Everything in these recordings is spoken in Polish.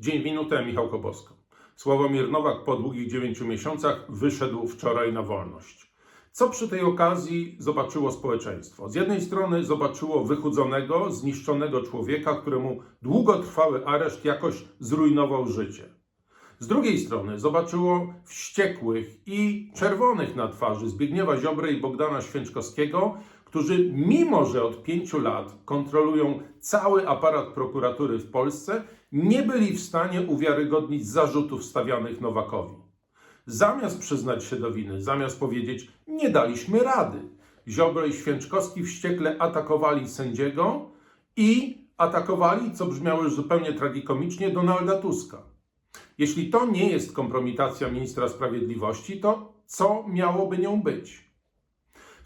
Dzień minutę, Michał Kobosko. Sławomir Nowak po długich dziewięciu miesiącach wyszedł wczoraj na wolność. Co przy tej okazji zobaczyło społeczeństwo? Z jednej strony zobaczyło wychudzonego, zniszczonego człowieka, któremu długotrwały areszt jakoś zrujnował życie. Z drugiej strony zobaczyło wściekłych i czerwonych na twarzy Zbigniewa Ziobry i Bogdana Święczkowskiego, którzy mimo, że od pięciu lat kontrolują cały aparat prokuratury w Polsce, nie byli w stanie uwiarygodnić zarzutów stawianych Nowakowi. Zamiast przyznać się do winy, zamiast powiedzieć, nie daliśmy rady, Ziobro i Święczkowski wściekle atakowali sędziego i atakowali, co brzmiało już zupełnie tragikomicznie, Donalda Tuska. Jeśli to nie jest kompromitacja ministra sprawiedliwości, to co miałoby nią być?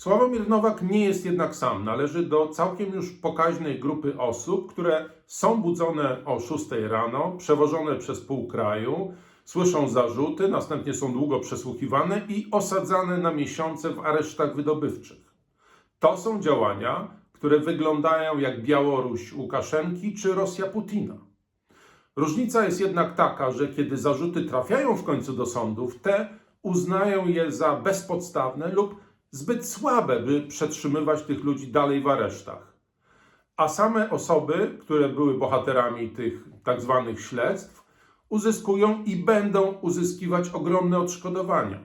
Sławomir Nowak nie jest jednak sam. Należy do całkiem już pokaźnej grupy osób, które są budzone o 6 rano, przewożone przez pół kraju, słyszą zarzuty, następnie są długo przesłuchiwane i osadzane na miesiące w aresztach wydobywczych. To są działania, które wyglądają jak Białoruś Łukaszenki czy Rosja Putina. Różnica jest jednak taka, że kiedy zarzuty trafiają w końcu do sądów, te uznają je za bezpodstawne lub zbyt słabe, by przetrzymywać tych ludzi dalej w aresztach. A same osoby, które były bohaterami tych tak zwanych śledztw, uzyskują i będą uzyskiwać ogromne odszkodowania.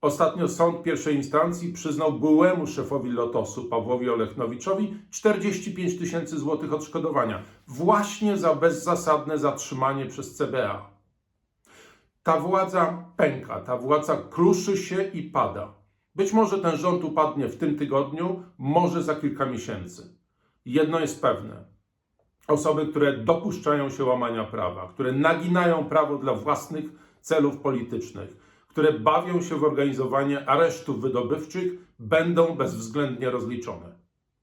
Ostatnio sąd pierwszej instancji przyznał byłemu szefowi Lotosu, Pawłowi Olechnowiczowi, 45 tysięcy złotych odszkodowania właśnie za bezzasadne zatrzymanie przez CBA. Ta władza pęka, ta władza kruszy się i pada. Być może ten rząd upadnie w tym tygodniu, może za kilka miesięcy. Jedno jest pewne. Osoby, które dopuszczają się łamania prawa, które naginają prawo dla własnych celów politycznych, które bawią się w organizowanie aresztów wydobywczych, będą bezwzględnie rozliczone.